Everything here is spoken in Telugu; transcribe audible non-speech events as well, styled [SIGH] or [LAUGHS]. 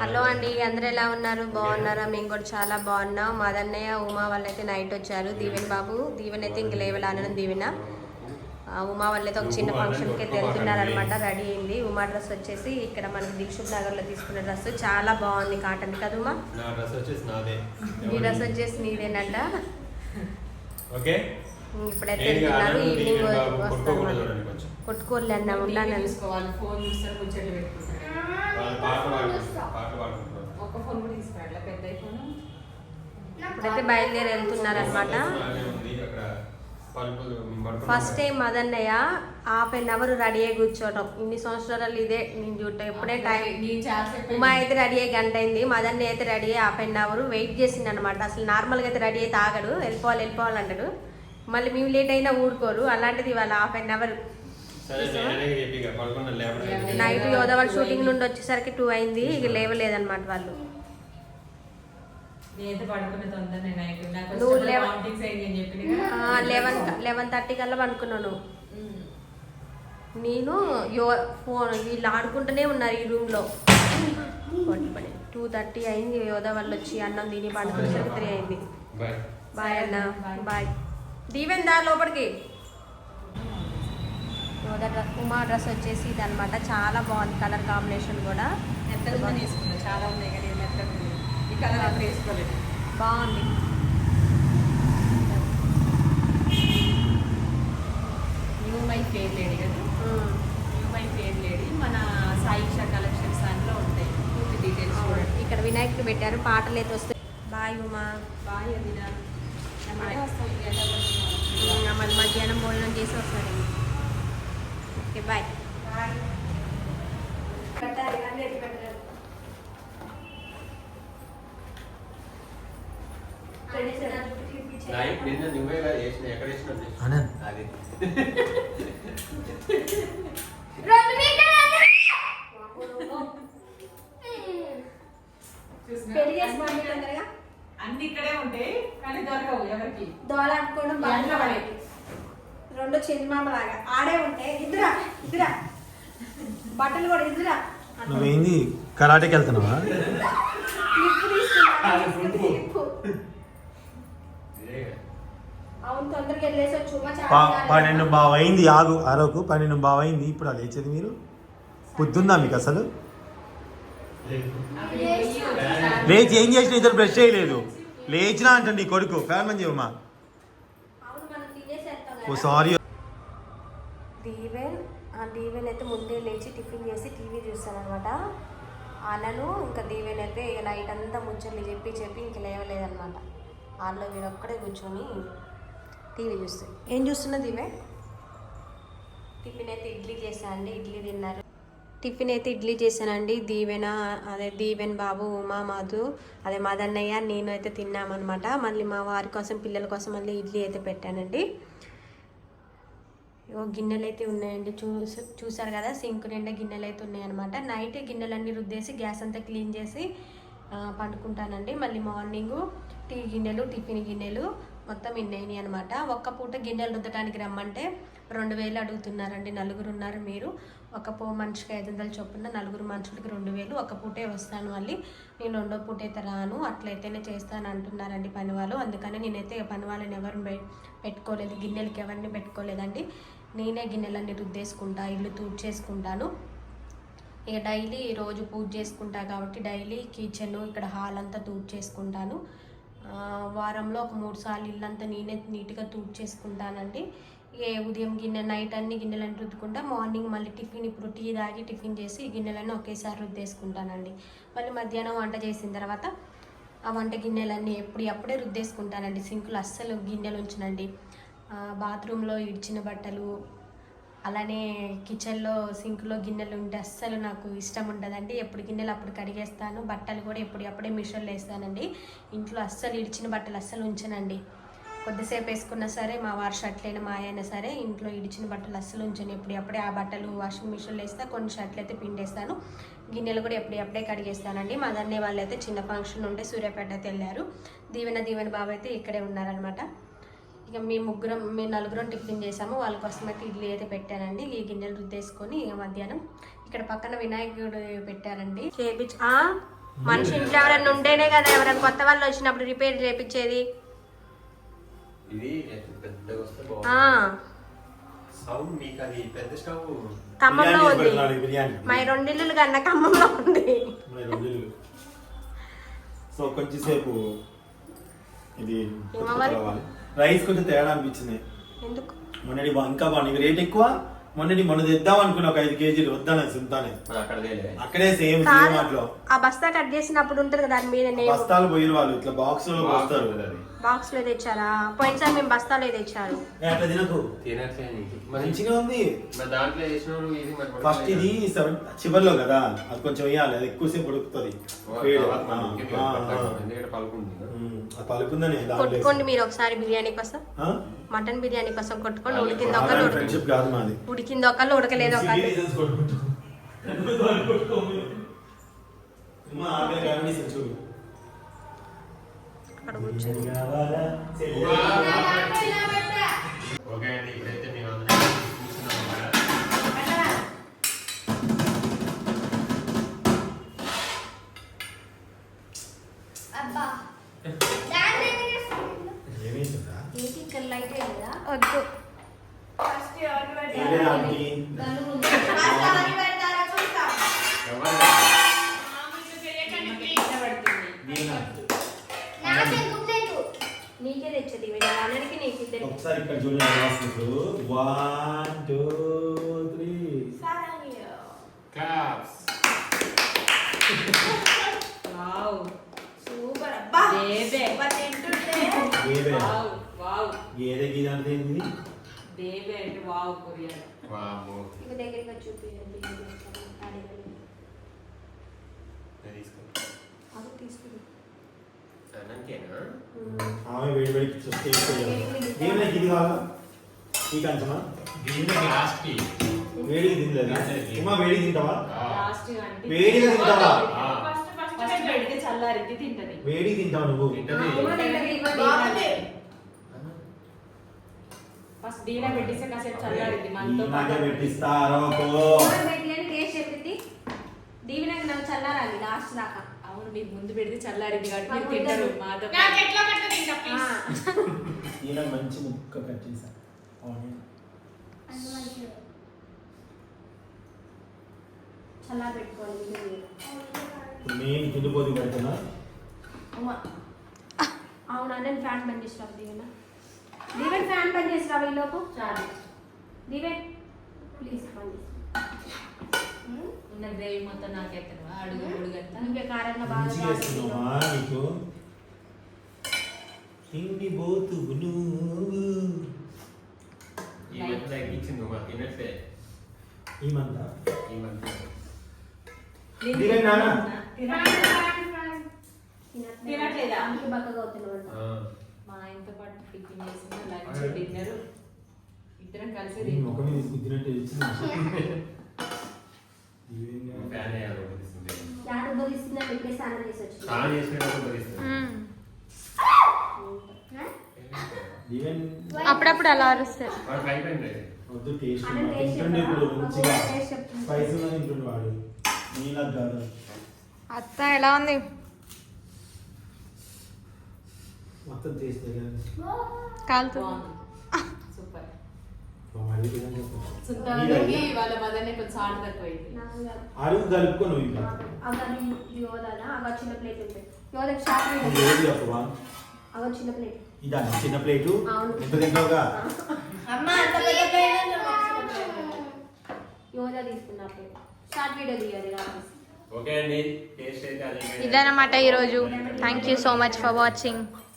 హలో అండి అందరు ఎలా ఉన్నారు? బాగున్నారా? మేము కూడా చాలా బాగున్నాం. మాదన్నయ్య ఉమా వాళ్ళైతే నైట్ వచ్చారు. దీవెన్ బాబు దీవెన్ అయితే ఇంక లేవలానని దీవెన. ఆ, ఉమా వాళ్ళైతే ఒక చిన్న ఫంక్షన్కి అయితే వెళ్తున్నారనమాట రెడీ అయింది. ఉమా డ్రెస్ వచ్చేసి ఇక్కడ మనకి దిల్షుక్ నగర్లో తీసుకున్న డ్రెస్. చాలా బాగుంది కాటన్. కదా ఉమా? నా డ్రెస్ వచ్చేసి నాదే. ఈ డ్రెస్ వచ్చేసి నీదేనంట. ఓకే. ఇప్పుడైతే వెళ్తున్నారు ఈవినింగ్ దీవెన్ వస్తాను. కొట్టుకోర్లే అన్న ఉన్నాను తీసుకోవాలి. ఫోన్ చూస్తారు ఒక ఫోన్ కూడా తీసుకురాట్లే పెద్ద ఐఫోన్? ఇప్పుడైతే బయలుదేరి వెళ్తున్నారనమాట ఫస్ట్ టైం మదన్నయ్య హాఫ్ అన్ అవర్ రెడీ అయ్యి కూర్చోవటం. ఇన్ని సంవత్సరాలు ఇదే నేను చూడటం. ఎప్పుడే టైం ఉమా అయితే రెడీ అయ్యి గంట అయింది. మదన్నయ్య అయితే రెడీ అయ్యి హాఫ్ అన్ అవర్ వెయిట్ చేసింది అనమాట అసలు నార్మల్గా అయితే రెడీ అయితే ఆగడు వెళ్ళిపోవాలి వెళ్ళిపోవాలి అంటాడు. మళ్ళీ మేము లేట్ అయినా ఊరుకోరు. అలాంటిది వాళ్ళ హాఫ్ అన్ అవర్ నైట్ యోధ వాళ్ళ షూటింగ్ నుండి వచ్చేసరికి టూ అయింది. ఇక లేవలేదన్నమాట వాళ్ళు. లెవెన్ లెవెన్ థర్టీ కల్లా అనుకున్నాను నేను యో ఫోన్ వీళ్ళు ఆడుకుంటూనే ఉన్నారు ఈ రూమ్లో టూ థర్టీ అయింది. యోధ వాళ్ళు వచ్చి అన్నం తిని పండుకునేసరికి త్రీ అయింది. బాయ్ అన్న. బాయ్ దీవెన్ దా లోపలికి? డ్రెస్ ఉమా డ్రెస్ వచ్చేసి ఇది అనమాట చాలా బాగుంది కలర్ కాంబినేషన్ కూడా. చాలా ఉన్నాయి కానీ. ఈ కలర్ వేసుకోలేదు. బాగుంది. న్యూ మై ఫేర్ లేడీ కదా. న్యూ మై ఫేర్ లేడీ మన సాయిషా కలెక్షన్స్ దాంట్లో ఉంటాయి. పూర్తి డీటెయిల్స్ చూడండి. ఇక్కడ వినాయకుడు పెట్టారు. పాటలు అయితే వస్తాయి బాయ్ ఉమా బాయ్ అదినా మళ్ళీ మధ్యాహ్నం భోజనం చేసి వస్తారు ఓకే బాయ్. అది? అన్ని ఇక్కడే ఉంటాయి కానీ దొరకవు ఎవరికి దోలాడుకోవడం ఎండ్ల పడే. రెండు చిన్నమామ లాగా ఆడే ఉంటే ఇద్దరా ఇద్దరా బట్టలు కూడా ఇద్దరా నువ్వేంది కరాటేకి వెళ్తున్నావా. పన్నెండు బావ అయింది ఆగు ఆరోకు పన్నెండు బావ అయింది ఇప్పుడు అది లేచేది మీరు? పొద్దుందా మీకు అసలు? లేచి ఏం చేసిన ఇద్దరు బ్రష్ చేయలేదు. లేచినా అంటండి నీ కొడుకు. ఫ్యాన్ మంచి ఓసారి దీవెన్ ఆ దీవెన్ అయితే ముందే లేచి టిఫిన్ చేసి టీవీ చూస్తాను అనమాట అనను ఇంకా దీవెన్ అయితే ఇక నైట్ అంతా ముచ్చట్లు చెప్పి చెప్పి ఇంక లేవలేదన్నమాట. వాళ్ళు వీడొక్కడే కూర్చొని టీవీ చూస్తాయి ఏం చూస్తున్నా దీవెన్? టిఫిన్ అయితే ఇడ్లీ చేశానండి ఇడ్లీ తిన్నారు. టిఫిన్ అయితే ఇడ్లీ చేశానండి. దీవెన అదే దీవెన్ బాబు ఉమా మాధు అదే మదన్నయ్య నేను అయితే తిన్నామన్నమాట. మళ్ళీ మా వారి కోసం పిల్లల కోసం మళ్ళీ ఇడ్లీ అయితే పెట్టానండి. ఇగో గిన్నెలు అయితే ఉన్నాయండి. చూసు చూసారు కదా సింక్ నిండా గిన్నెలు అయితే ఉన్నాయన్నమాట నైట్ గిన్నెలన్నీ రుద్దేసి గ్యాస్ అంతా క్లీన్ చేసి పండుకుంటానండి. మళ్ళీ మార్నింగు టీ గిన్నెలు టిఫిన్ గిన్నెలు మొత్తం ఇన్నైనాయి అనమాట ఒక్క పూట గిన్నెలు రుద్దడానికి రమ్మంటే రెండు వేలు అడుగుతున్నారండి. నలుగురు ఉన్నారు మీరు. ఒక పో మనిషికి ఐదు వందలు చొప్పున నలుగురు మనుషులకి రెండు వేలు. ఒక పూటే వస్తాను మళ్ళీ. నేను రెండో పూట అయితే రాను. అట్లయితేనే చేస్తాను అంటున్నారండి పని వాళ్ళు. అందుకని నేనైతే పని వాళ్ళని ఎవరిని పె- పెట్టుకోలేదు. గిన్నెలకి ఎవరిని పెట్టుకోలేదండి. నేనే గిన్నెలన్నీ రుద్దేసుకుంటా ఇల్లు తూడ్చేసుకుంటాను. ఇక డైలీ రోజు పూజ చేసుకుంటా కాబట్టి డైలీ కిచెన్ ఇక్కడ హాల్ అంతా తూడ్చేసుకుంటాను. వారంలో ఒక మూడు సార్లు ఇల్లంతా నేనే నీట్గా తూడ్చేసుకుంటానండి. ఏ ఉదయం గిన్నె నైట్ అన్ని గిన్నెలను రుద్దుకుంటా మార్నింగ్ మళ్ళీ టిఫిన్ ఇప్పుడు టీ తాగి టిఫిన్ చేసి గిన్నెలను గిన్నెలన్నీ ఒకేసారి రుద్దేసుకుంటానండి. మళ్ళీ మధ్యాహ్నం వంట చేసిన తర్వాత ఆ వంట గిన్నెలన్నీ ఎప్పుడు అప్పుడే రుద్దేసుకుంటానండి. సింకులు అస్సలు గిన్నెలు ఉంచనండి. బాత్రూంలో ఇడిచిన బట్టలు అలానే కిచెన్లో సింక్లో గిన్నెలు ఉంటే అస్సలు నాకు ఇష్టం ఉండదండి. ఎప్పుడు గిన్నెలు అప్పుడు కడిగేస్తాను. బట్టలు కూడా ఎప్పుడు అప్పుడే మిషన్లో వేస్తానండి. ఇంట్లో అస్సలు ఇడిచిన బట్టలు అస్సలు ఉంచనండి. కొద్దిసేపు వేసుకున్నా సరే మా వారి షర్ట్లైనా మా అయినా సరే ఇంట్లో ఇడిచిన బట్టలు అస్సలు ఉంచను. ఎప్పుడు అప్పుడే ఆ బట్టలు వాషింగ్ మిషన్లో వేస్తా కొన్ని షర్ట్లు అయితే పిండేస్తాను. గిన్నెలు కూడా ఎప్పుడు అప్పుడే కడిగేస్తానండి. మా దాన్ని వాళ్ళు అయితే చిన్న ఫంక్షన్ ఉంటే సూర్యాపేట అయితే వెళ్ళారు. దీవెన దీవెన బాబు అయితే ఇక్కడే ఉన్నారనమాట ఇక మీ ముగ్గురం మీ నలుగురం టిఫిన్ చేసాము. వాళ్ళ కోసం అయితే ఇడ్లీ అయితే పెట్టానండి. ఈ గిన్నెలు రుద్దేసుకొని ఇక మధ్యాహ్నం ఇక్కడ పక్కన వినాయకుడు పెట్టారండి. చేపించు ఆ? మనిషి ఇంట్లో ఎవరైనా ఉంటేనే కదా ఎవరైనా కొత్త వాళ్ళు వచ్చినప్పుడు రిపేర్ చేపించేది ఖమ్మంలో ఉంది. మా రెండు ఇల్లులు కన్నా ఖమ్మంలో ఉంది. సో కొంచెం సేపు ఇది. రైస్ కొంచెం తేడా అనిపించింది. ఎందుకు? మొన్నటి బా- ఇంకా బాగుంది. రేట్ ఎక్కువ? మొన్నటి మొన్న తెద్దాం అనుకున్నా ఒక ఐదు కేజీలు. వద్దాను సుంతానే అక్కడ సేమ్ సేమ్ అట్లో ఆ బస్తా కట్ చేసినప్పుడు ఉంటుంది కదా దాని మీద నేను బస్తాలు పోయిన వాళ్ళు. ఇట్లా బాక్స్లో వస్తారు బాక్స్లో తెచ్చారా పోయినసారి మేము బస్తాలో తెచ్చారు. మంచిగా ఉంది. మరి దాంట్లో వేసిన ఇది మరి ఫస్ట్ ఇది సెవెన్ చివర్లో కదా అది కొంచెం వేయాలి అది ఎక్కువసేపు ఉడుకుతుంది. పలుకుందని దాంట్లో కొట్టుకోండి మీరు ఒకసారి బిర్యానీ కోసం. ఆ? మటన్ బిర్యానీ కోసం కొట్టుకోండి ఉడికింది ఒకళ్ళు ఫ్రెండ్షిప్ కాదు మాది. ఉడికింది ఒకళ్ళు ఉడకలేదు ఒకళ్ళు. అక్కడ? చెల్లి. ఓకే అండి ఇప్పుడైతే మేము? వద్దు నీకే తెచ్చది అన్నడికి నీకు ఇద్దరికి ఒకసారి ఇక్కడ చూడండి one two three Claps. Wow super అబ్బా బేబే. ఏవే వావ్ వావ్ గేదె గీద అంటే ఏంది బేబే అంటే వావ్ కొరియా వామ్మో. ఇక దగ్గరికి వచ్చి చూపించండి ఇది తీసుకో. అది తీసుకుని అన్నంకేనా? ఆమె వేడి వేడికి చూస్తే ఏమైనా ఇది కావాలా ఈ కంచమా దీన్ని వేడికి తినలేదా ఉమా వేడికి తింటావా వేడిగా తింటావా వేడికి నువ్వు ఫస్ట్ పెట్టిస్తే కాసేపు మనతో నాకే పెట్టిస్తా నాకు చల్లారాలి లాస్ట్ దాకా అవును మీకు ముందు పెడితే చల్లారిద్ది కాబట్టి మీరు తింటారు నాకు. ఎట్లా మంచి ముక్క కట్ చేశా ఆనియన్. పెట్టుకోవాలి పెడుతున్నా. అవునా నేను ఫ్యాన్ బంద్ చేసి రావు దీవెన దీవెన్ ఫ్యాన్ బంద్ చేసి రావు ఈలోపు చాలు. దీవెన్ ప్లీజ్ బంద్ చేసి ఉన్న గ్రేవీ మొత్తం నాకెత్తను అడుగు అడుగంతా ఇంకా కారంగా బాగా మంచిగా వేస్తున్నావా నీకు తిండి పోతు నువ్వు ఈ మధ్య తగ్గించింది ఉమా. తినట్లే. ఏమంతా ఈ మధ్య. దిగండి నాన్న. తినట్లేదా? అందుకే బక్కగా అవుతున్నాడు. మా ఆయనతో పాటు టిఫిన్ చేసిన లంచ్ డిన్నర్. ఇద్దరం కలిసి ముఖం గుద్దినట్టు [LAUGHS] వచ్చింది ఫ్యాన్ వేయాలి ఉబ్బరిస్తుంది. యాడ్ స్నానం చేసి స్నానం చేసినప్పుడు అప్పుడప్పుడు అలా అరుస్తారు. వద్దు టేస్ట్ తింటుండే ఇప్పుడు? మంచిగా. స్పైసీ తింటుండే వాడు. నీలా కాదు. అత్త ఎలా ఉంది? మొత్తం టేస్ట్ కాలుతూ బాగుంది. సూపర్ సుల్తాన్కి వాళ్ళ మదర్ని కొంచెం సాల్ట్ తక్కువైంది. కలుపుకో నువ్వు ఇంకా అగని యోదానా అగ చిన్న ప్లేట్ ఏది చెప్పవా అగ చిన్న ప్లేట్. ఇదా చిన్న ప్లేటు? అవును. ఎంత తింటావుగా? అమ్మ అంత పెద్ద ప్లేట్ యోదా తీసుకున్న ప్లేట్. షార్ట్ వీడియో తీయాలి రావాలి ఓకే అండి. టేస్ట్ అయితే అది. ఇదన్నమాట ఈరోజు. Thank you so much for watching